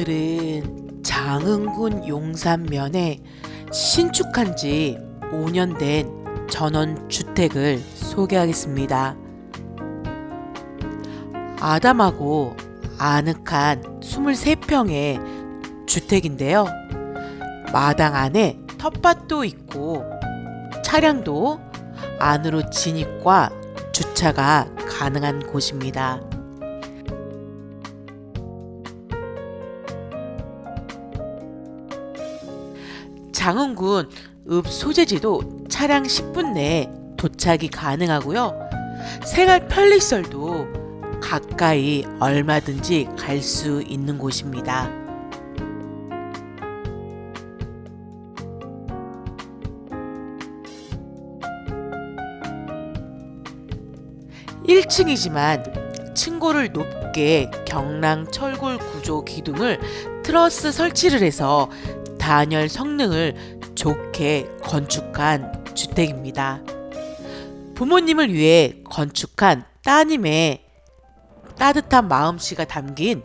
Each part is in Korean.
오늘은 장흥군 용산면에 신축한 지 5년 된 전원 주택을 소개하겠습니다. 아담하고 아늑한 23평의 주택인데요. 마당 안에 텃밭도 있고 차량도 안으로 진입과 주차가 가능한 곳입니다. 장흥군 읍 소재지도 차량 10분 내에 도착이 가능하고요. 생활 편리시설도 가까이 얼마든지 갈 수 있는 곳입니다. 1층이지만 층고를 높게 경랑 철골 구조 기둥을 트러스 설치를 해서 단열 성능을 좋게 건축한 주택입니다. 부모님을 위해 건축한 따님의 따뜻한 마음씨가 담긴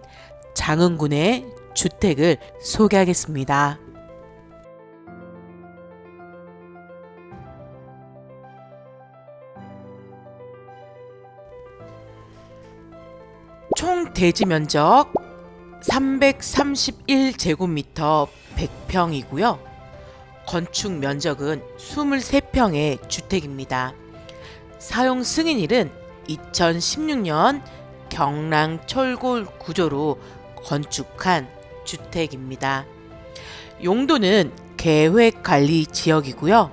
장흥군의 주택을 소개하겠습니다. 총 대지 면적 331제곱미터 100평이고요. 건축 면적은 23평의 주택입니다. 사용 승인일은 2016년 경랑 철골 구조로 건축한 주택입니다. 용도는 계획 관리 지역이고요.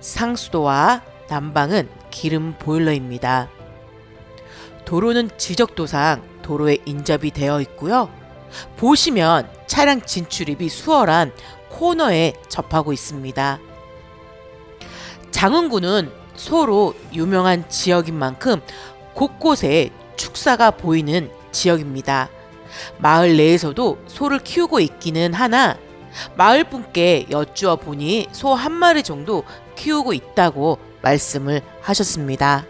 상수도와 난방은 기름 보일러입니다. 도로는 지적도상 도로에 인접이 되어 있고요. 보시면 차량 진출입이 수월한 코너에 접하고 있습니다. 장흥군은 소로 유명한 지역인 만큼 곳곳에 축사가 보이는 지역입니다. 마을 내에서도 소를 키우고 있기는 하나 마을 분께 여쭈어 보니 소 한 마리 정도 키우고 있다고 말씀을 하셨습니다.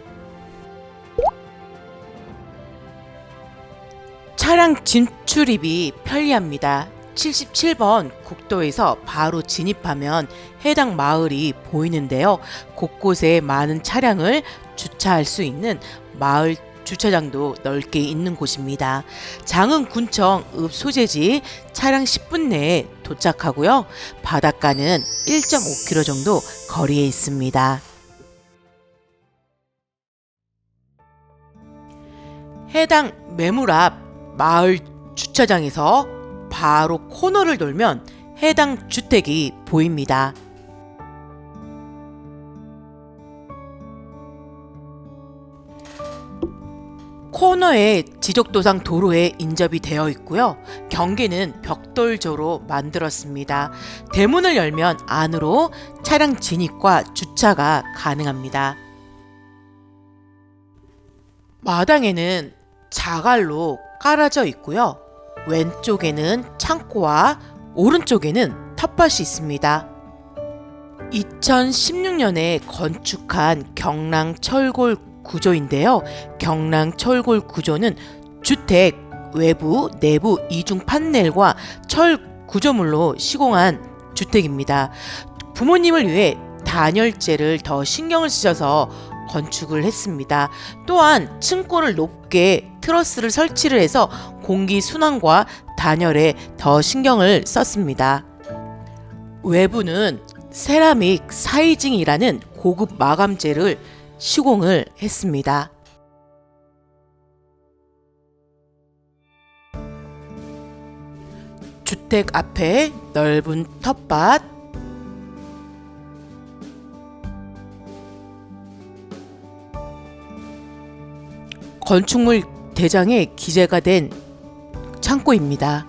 차량 진출입이 편리합니다. 77번 국도에서 바로 진입하면 해당 마을이 보이는데요. 곳곳에 많은 차량을 주차할 수 있는 마을 주차장도 넓게 있는 곳입니다. 장흥군청 읍 소재지 차량 10분 내에 도착하고요. 바닷가는 1.5km 정도 거리에 있습니다. 해당 매물 앞 마을 주차장에서 바로 코너를 돌면 해당 주택이 보입니다. 코너에 지적도상 도로에 인접이 되어 있고요. 경계는 벽돌조로 만들었습니다. 대문을 열면 안으로 차량 진입과 주차가 가능합니다. 마당에는 자갈로 깔아져 있고요. 왼쪽에는 창고와 오른쪽에는 텃밭이 있습니다. 2016년에 건축한 경랑 철골 구조인데요. 경랑 철골 구조는 주택 외부, 내부 이중 판넬과 철 구조물로 시공한 주택입니다. 부모님을 위해 단열재를 더 신경을 쓰셔서 건축을 했습니다. 또한 층고를 높게 트러스를 설치를 해서 공기 순환과 단열에 더 신경을 썼습니다. 외부는 세라믹 사이징이라는 고급 마감재를 시공을 했습니다. 주택 앞에 넓은 텃밭, 건축물 대장에 기재가 된 창고입니다.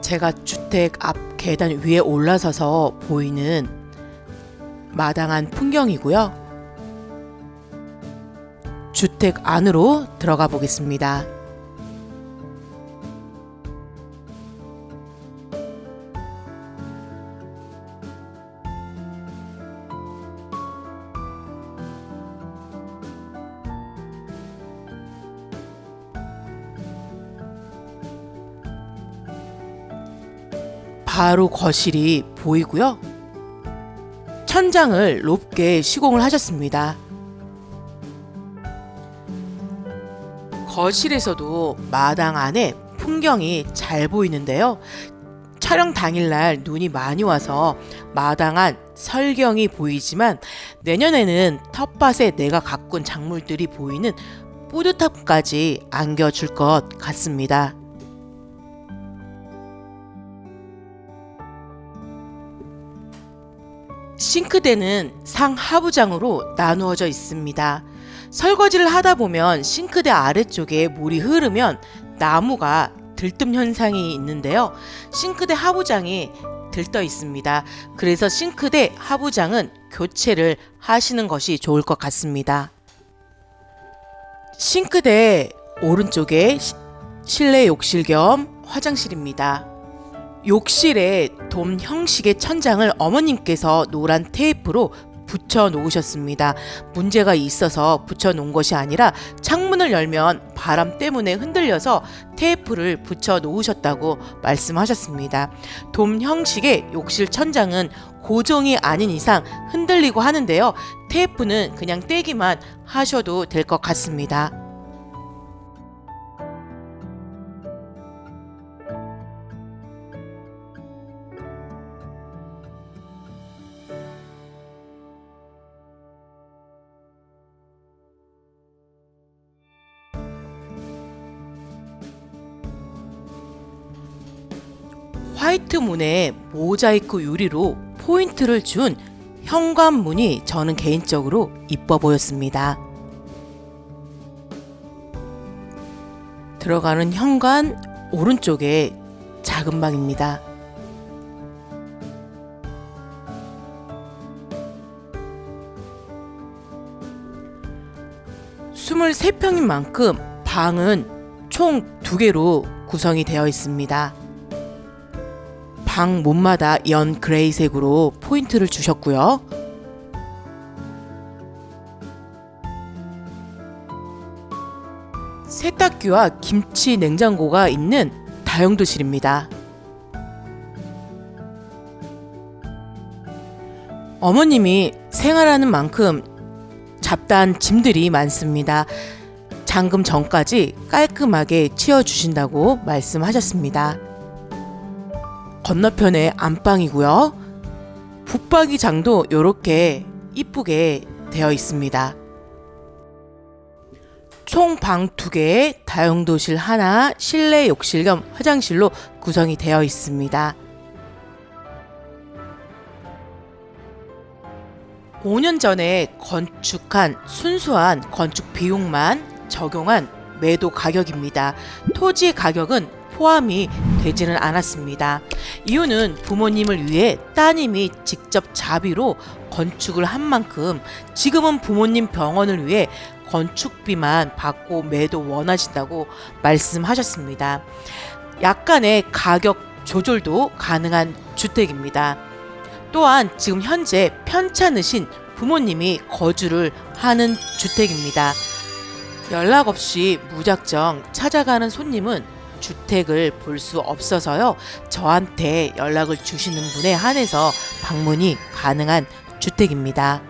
제가 주택 앞 계단 위에 올라서서 보이는 마당한 풍경이고요. 주택 안으로 들어가 보겠습니다. 바로 거실이 보이고요. 천장을 높게 시공을 하셨습니다. 거실에서도 마당 안에 풍경이 잘 보이는데요. 촬영 당일날 눈이 많이 와서 마당 안 설경이 보이지만 내년에는 텃밭에 내가 가꾼 작물들이 보이는 뿌듯함까지 안겨줄 것 같습니다. 싱크대는 상하부장으로 나누어져 있습니다. 설거지를 하다 보면 싱크대 아래쪽에 물이 흐르면 나무가 들뜸 현상이 있는데요. 싱크대 하부장이 들떠 있습니다. 그래서 싱크대 하부장은 교체를 하시는 것이 좋을 것 같습니다. 싱크대 오른쪽에 시- 실내 욕실 겸 화장실입니다. 욕실에 돔 형식의 천장을 어머님께서 노란 테이프로 붙여 놓으셨습니다. 문제가 있어서 붙여 놓은 것이 아니라 창문을 열면 바람 때문에 흔들려서 테이프를 붙여 놓으셨다고 말씀하셨습니다. 돔 형식의 욕실 천장은 고정이 아닌 이상 흔들리고 하는데요. 테이프는 그냥 떼기만 하셔도 될 것 같습니다. 화이트 문에 모자이크 유리로 포인트를 준 현관문이 저는 개인적으로 이뻐 보였습니다. 들어가는 현관 오른쪽에 작은 방입니다. 스물세 평인 만큼 방은 총 두 개로 구성이 되어 있습니다. 방 문마다 연 그레이색으로 포인트를 주셨고요. 세탁기와 김치 냉장고가 있는 다용도실입니다. 어머님이 생활하는 만큼 잡다한 짐들이 많습니다. 잠금 전까지 깔끔하게 치워주신다고 말씀하셨습니다. 건너편에 안방이고요. 붙박이장도 이렇게 이쁘게 되어 있습니다. 총 방 두 개에 다용도실 하나, 실내 욕실 겸 화장실로 구성이 되어 있습니다. 5년 전에 건축한 순수한 건축 비용만 적용한 매도 가격입니다. 토지 가격은 포함이 되지는 않았습니다. 이유는 부모님을 위해 따님이 직접 자비로 건축을 한 만큼 지금은 부모님 병원을 위해 건축비만 받고 매도 원하신다고 말씀하셨습니다. 약간의 가격 조절도 가능한 주택입니다. 또한 지금 현재 편찮으신 부모님이 거주를 하는 주택입니다. 연락 없이 무작정 찾아가는 손님은 주택을 볼 수 없어서요. 저한테 연락을 주시는 분에 한해서 방문이 가능한 주택입니다.